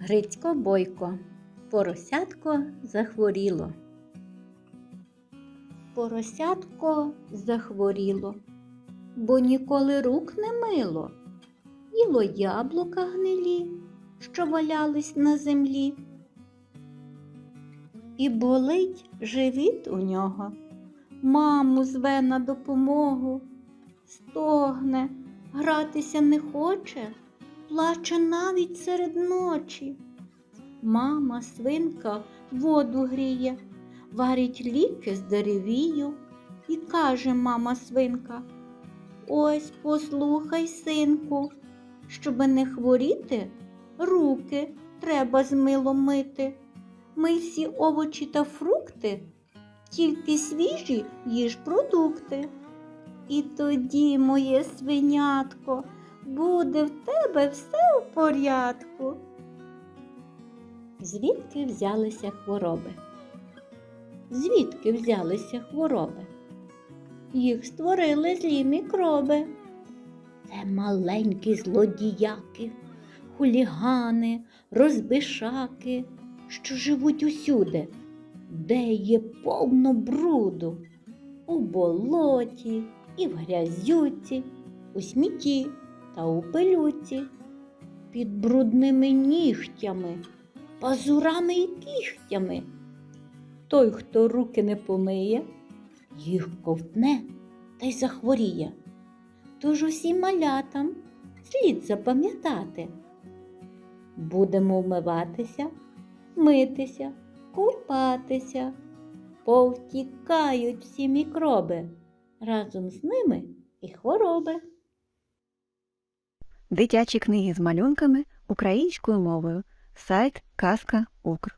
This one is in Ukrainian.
Грицько Бойко. Поросятко захворіло. Поросятко захворіло, бо ніколи рук не мило. Їло яблука гнилі, що валялись на землі. І болить живіт у нього. Маму зве на допомогу, стогне, гратися не хоче, плаче навіть серед ночі. Мама свинка воду гріє, варить ліки з деревію, і каже мама свинка: Ось послухай, синку, щоби не хворіти, руки треба з милом мити. Ми всі овочі та фрукти, тільки свіжі їж продукти. І тоді, моє свинятко, буде в тебе все в порядку. Звідки взялися хвороби? Звідки взялися хвороби? Їх створили злі мікроби. Це маленькі злодіяки, хулігани, розбишаки, що живуть усюди, де є повно бруду, у болоті і в грязюці, у смітті та у пилюці, під брудними нігтями, пазурами і кігтями. Той, хто руки не помиє, їх ковтне та й захворіє. Тож усім малятам слід запам'ятати. Будемо вмиватися, митися, купатися, повтікають всі мікроби, разом з ними і хвороби. Дитячі книги з малюнками українською мовою. Сайт Казка Укр.